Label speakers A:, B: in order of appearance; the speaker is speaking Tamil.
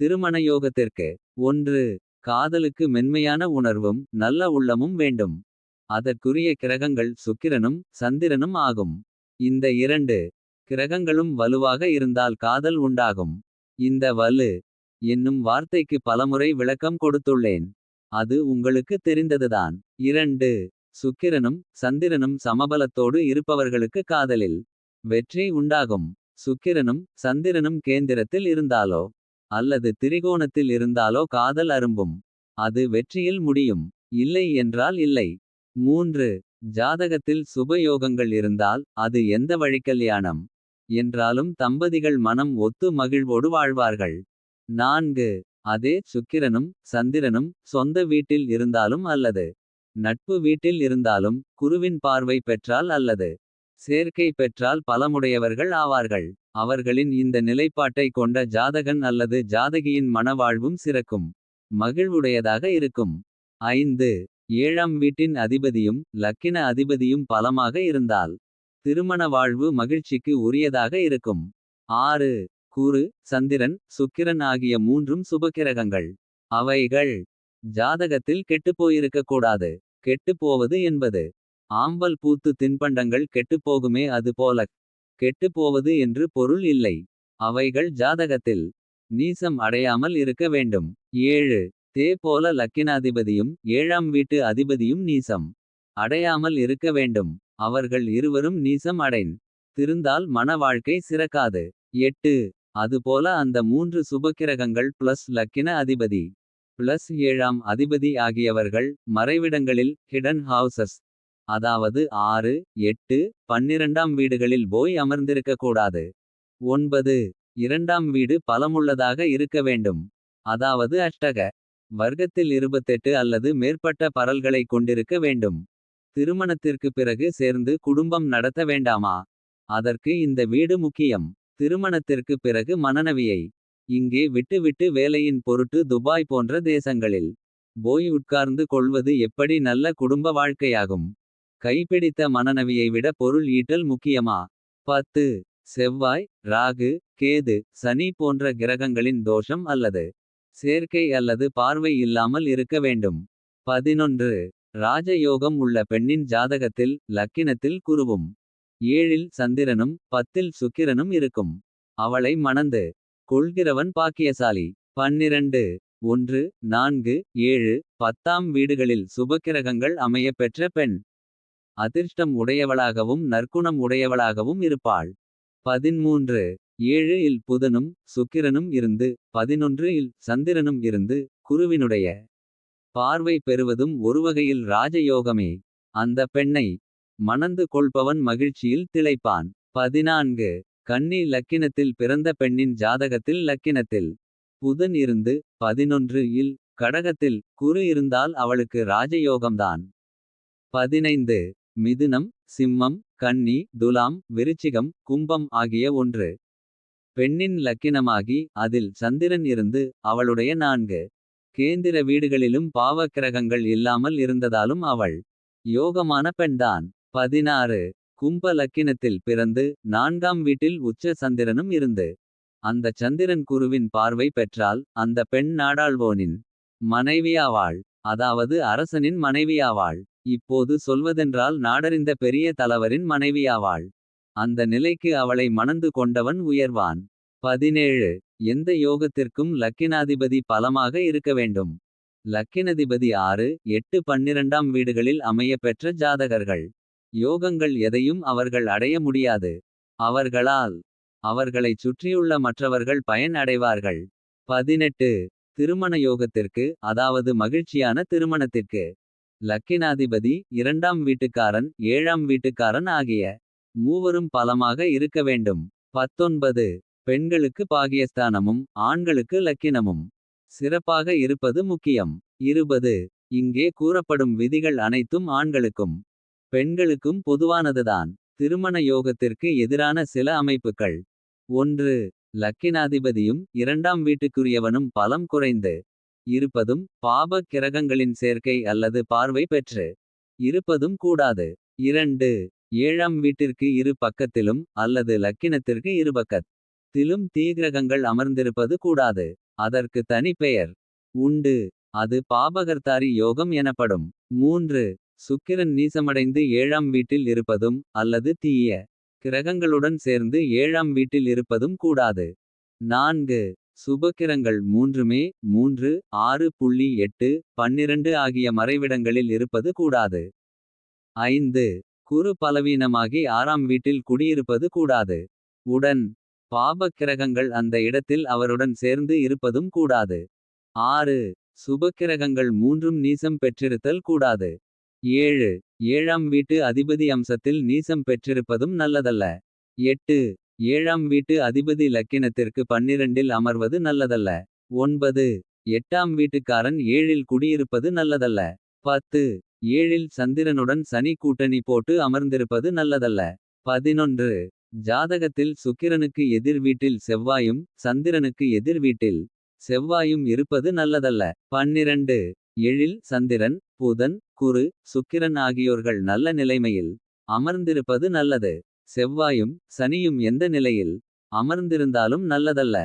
A: திருமண யோகத்திற்கு ஒன்று காதலுக்கு மென்மையான உணர்வும் நல்ல உள்ளமும் வேண்டும். அதற்குரிய கிரகங்கள் சுக்கிரனும் சந்திரனும் ஆகும். இந்த இரண்டு கிரகங்களும் வலுவாக இருந்தால் காதல் உண்டாகும். இந்த வலு என்னும் வார்த்தைக்கு பலமுறை விளக்கம் கொடுத்துள்ளேன். அது உங்களுக்கு தெரிந்ததுதான் இரண்டு சுக்கிரனும் சந்திரனும் சமபலத்தோடு இருப்பவர்களுக்கு காதலில். வெற்றி உண்டாகும் சுக்கிரனும் சந்திரனும் கேந்திரத்தில் இருந்தாலோ. அல்லது திரிகோணத்தில் இருந்தாலோ காதல் அரும்பும். அது வெற்றியில் முடியும் இல்லை என்றால் இல்லை. மூன்று ஜாதகத்தில் சுபயோகங்கள் இருந்தால் அது எந்த வழிக்கல்யாணம். என்றாலும் தம்பதிகள் மனம் ஒத்து மகிழ்வோடு வாழ்வார்கள். நான்கு அதே சுக்கிரனும் சந்திரனும் சொந்த வீட்டில் இருந்தாலும் அல்லது. நட்பு வீட்டில் இருந்தாலும் குருவின் பார்வை பெற்றால் அல்லது. சேர்க்கை பெற்றால் பலமுடையவர்கள் ஆவார்கள். அவர்களின் இந்த நிலைப்பாட்டை கொண்ட ஜாதகன் அல்லது ஜாதகியின் மனவாழ்வும் சிறக்கும். மகிழ்வுடையதாக இருக்கும் ஐந்து ஏழாம் வீட்டின் அதிபதியும் லக்கின அதிபதியும் பலமாக இருந்தால். திருமண வாழ்வு மகிழ்ச்சிக்கு உரியதாக இருக்கும். ஆறு குரு சந்திரன் சுக்கிரன் ஆகிய மூன்றும் சுபக்கிரகங்கள். அவைகள் ஜாதகத்தில் கெட்டுப்போயிருக்கக்கூடாது கெட்டுப்போவது என்பது ஆம்பல் பூத்து தின்பண்டங்கள் கெட்டுப்போகுமே அது போலக். கெட்டுப்போவது என்று பொருள் இல்லை. அவைகள் ஜாதகத்தில் நீசம் அடையாமல் இருக்க வேண்டும். ஏழு தே போல லக்கினாதிபதியும் ஏழாம் வீட்டு அதிபதியும் நீசம். அடையாமல் இருக்க வேண்டும் அவர்கள் இருவரும் நீசம் அடைன். திருந்தால் மன வாழ்க்கை சிறக்காது. எட்டு அதுபோல அந்த மூன்று சுபக்கிரகங்கள் பிளஸ் லக்கின அதிபதி. பிளஸ் ஏழாம் அதிபதி ஆகியவர்கள் மறைவிடங்களில் ஹிடன் ஹவுசஸ். அதாவது ஆறு எட்டு பன்னிரண்டாம் வீடுகளில் போய் அமர்ந்திருக்க கூடாது. ஒன்பது இரண்டாம் வீடு பலமுள்ளதாக இருக்க வேண்டும். அதாவது அஷ்டக வர்க்கத்தில் 28 அல்லது மேற்பட்ட பரல்களை கொண்டிருக்க வேண்டும். திருமணத்திற்கு பிறகு சேர்ந்து குடும்பம் நடத்த வேண்டாமா. அதற்கு இந்த வீடு முக்கியம் திருமணத்திற்கு பிறகு மனநவியை. இங்கே விட்டுவிட்டு வேலையின் பொருட்டு துபாய் போன்ற தேசங்களில். போய் உட்கார்ந்து கொள்வது எப்படி நல்ல குடும்ப வாழ்க்கையாகும். கைப்பிடித்த மனநவியை விட பொருள் ஈட்டல் முக்கியமா. பத்து செவ்வாய் ராகு கேது சனி போன்ற கிரகங்களின் தோஷம் அல்லது. சேர்க்கை அல்லது பார்வை இல்லாமல் இருக்க வேண்டும். பதினொன்று ராஜயோகம் உள்ள பெண்ணின் ஜாதகத்தில் லக்கினத்தில் குருவும். ஏழில் சந்திரனும் பத்தில் சுக்கிரனும் இருக்கும். அவளை மணந்து கொள்கிறவன் பாக்கியசாலி. பன்னிரண்டு ஒன்று நான்கு ஏழு பத்தாம் வீடுகளில் சுபக்கிரகங்கள் அமையப் பெற்ற பெண். அதிர்ஷ்டம் உடையவளாகவும் நற்குணம் உடையவளாகவும் இருப்பாள். பதின்மூன்று ஏழு இல் புதனும் சுக்கிரனும் இருந்து. பதினொன்று இல் சந்திரனும் இருந்து குருவினுடைய. பார்வை பெறுவதும் ஒருவகையில் ராஜயோகமே. அந்த பெண்ணை மணந்து கொள்பவன் மகிழ்ச்சியில் திளைப்பான். பதினான்கு கன்னி லக்கினத்தில் பிறந்த பெண்ணின் ஜாதகத்தில் லக்கினத்தில். புதன் இருந்து பதினொன்று இல் கடகத்தில் குரு இருந்தால் அவளுக்கு ராஜயோகம்தான். பதினைந்து மிதுனம் சிம்மம் கன்னி துலாம் விருச்சிகம் கும்பம் ஆகிய ஒன்று. பெண்ணின் லக்கினமாகி அதில் சந்திரன் இருந்து அவளுடைய நான்கு. கேந்திர வீடுகளிலும் பாவக்கிரகங்கள் இல்லாமல் இருந்ததாலும் அவள். யோகமான பெண்தான் பதினாறு கும்ப லக்கினத்தில் பிறந்து நான்காம் வீட்டில் உச்ச சந்திரனும் இருந்து. அந்த சந்திரன் குருவின் பார்வை பெற்றால் அந்த பெண் நாடாள்வோனின். மனைவியாவாள் அதாவது அரசனின் மனைவியாவாள். இப்போது சொல்வதென்றால் நாடறிந்த பெரிய தலைவரின் மனைவியாவாள். அந்த நிலைக்கு அவளை மணந்து கொண்டவன் உயர்வான். பதினேழு எந்த யோகத்திற்கும் லக்கினாதிபதி பலமாக இருக்க வேண்டும். லக்கினதிபதி ஆறு எட்டு பன்னிரண்டாம் வீடுகளில் அமையப்பெற்ற ஜாதகர்கள். யோகங்கள் எதையும் அவர்கள் அடைய முடியாது. அவர்களால் அவர்களைச் சுற்றியுள்ள மற்றவர்கள் பயன் அடைவார்கள். பதினெட்டு திருமண யோகத்திற்கு அதாவது மகிழ்ச்சியான திருமணத்திற்கு. லக்கினாதிபதி இரண்டாம் வீட்டுக்காரன் ஏழாம் வீட்டுக்காரன் ஆகிய. மூவரும் பலமாக இருக்க வேண்டும். பத்தொன்பது பெண்களுக்கு பாகியஸ்தானமும் ஆண்களுக்கு லக்கினமும். சிறப்பாக இருப்பது முக்கியம். இருபது இங்கே கூறப்படும் விதிகள் அனைத்தும் ஆண்களுக்கும். பெண்களுக்கும் பொதுவானதுதான் திருமண யோகத்திற்கு எதிரான சில அமைப்புகள். ஒன்று லக்கினாதிபதியும் இரண்டாம் வீட்டுக்குரியவனும் பலம் குறைந்து. இருப்பதும் பாபக் கிரகங்களின் சேர்க்கை அல்லது பார்வை பெற்று. இருப்பதும் கூடாது இரண்டு ஏழாம் வீட்டிற்கு இரு பக்கத்திலும் அல்லது லக்கினத்திற்கு இருபக்கத். திலும் தீக்கிரகங்கள் அமர்ந்திருப்பது கூடாது. அதற்கு தனி பெயர் உண்டு. அது பாபகர்த்தாரி யோகம் எனப்படும். மூன்று சுக்கிரன் நீசமடைந்து ஏழாம் வீட்டில் இருப்பதும். அல்லது தீய கிரகங்களுடன் சேர்ந்து ஏழாம் வீட்டில் இருப்பதும் கூடாது. நான்கு சுபக்கிரங்கள் மூன்றுமே மூன்று ஆறு புள்ளி எட்டு. பன்னிரண்டு ஆகிய மறைவிடங்களில் இருப்பது கூடாது. ஐந்து குரு பலவீனமாகி ஆறாம் வீட்டில் குடியிருப்பது கூடாது. உடன் பாபக் கிரகங்கள் அந்த இடத்தில் அவருடன் சேர்ந்து இருப்பதும் கூடாது. ஆறு சுபக்கிரகங்கள் மூன்றும் நீசம் பெற்றிருத்தல் கூடாது. ஏழு ஏழாம் வீட்டு அதிபதி அம்சத்தில் நீசம் பெற்றிருப்பதும் நல்லதல்ல. எட்டு ஏழாம் வீட்டு அதிபதி லக்கினத்திற்கு பன்னிரண்டில் அமர்வது நல்லதல்ல. ஒன்பது எட்டாம் வீட்டுக்காரன் ஏழில் குடியிருப்பது நல்லதல்ல. பத்து ஏழில் சந்திரனுடன் சனி கூட்டணி போட்டு அமர்ந்திருப்பது நல்லதல்ல. பதினொன்று ஜாதகத்தில் சுக்கிரனுக்கு எதிர் வீட்டில் செவ்வாயும். சந்திரனுக்கு எதிர் வீட்டில் செவ்வாயும் இருப்பது நல்லதல்ல. பன்னிரண்டு எழில் சந்திரன் புதன் குரு சுக்கிரன் ஆகியோர்கள் நல்ல நிலைமையில். அமர்ந்திருப்பது நல்லது செவ்வாயும் சனியும் எந்த நிலையில். அமர்ந்திருந்தாலும் நல்லதல்ல.